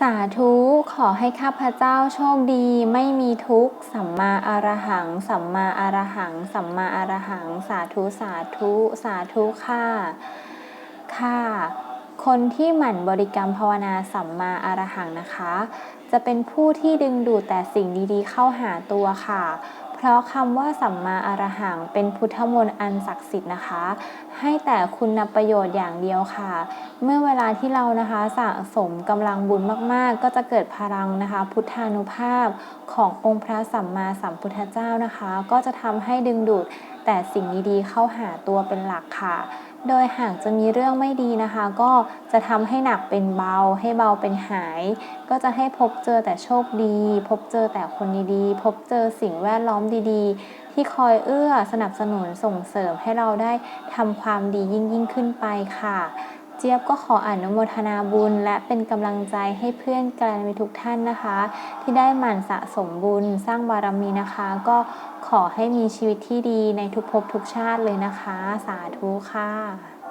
สาธุขอให้ข้าพเจ้าโชคดีไม่มีทุกข์สัมมาอรหัง สัมมาอรหัง สัมมาอรหัง สาธุสาธุสาธุค่ะ ค่ะ คนที่หมั่นบริกรรมภาวนาสัมมาอรหังนะคะ จะเป็นผู้ที่ดึงดูดแต่สิ่งดีๆ เข้าหาตัวค่ะ ราะคำว่าสัมมาอรหังเป็นพุทธมนต์อันศักดิ์สิทธิ์นะคะ ให้แต่คุณประโยชน์อย่างเดียวค่ะ เมื่อเวลาที่เรานะคะสะสมกำลังบุญมากๆ ก็จะเกิดพลังนะคะ พุทธานุภาพขององค์พระสัมมาสัมพุทธเจ้านะคะ ก็จะทำให้ดึงดูดแต่สิ่งดีๆเข้าหาตัวเป็นหลักค่ะ โดยหากจะมีเรื่องไม่ดีนะคะ ก็จะทำให้หนักเป็นเบา ให้เบาเป็นหาย ก็จะให้พบเจอแต่โชคดี พบเจอแต่คนดีๆ พบเจอสิ่งแวดล้อมดีๆ ที่คอยเอื้อสนับสนุนส่งเสริมให้เราได้ทำความดียิ่งยิ่งขึ้นไปค่ะ จี๊ยบก็ขออนุโมทนาบุญ และเป็นกำลังใจให้เพื่อนกัลยาณมิตรทุกท่านนะคะ ที่ได้หมั่นสะสมบุญสร้างบารมีนะคะ ก็ขอให้มีชีวิตที่ดีในทุกภพทุกชาติเลยนะคะ สาธุค่ะ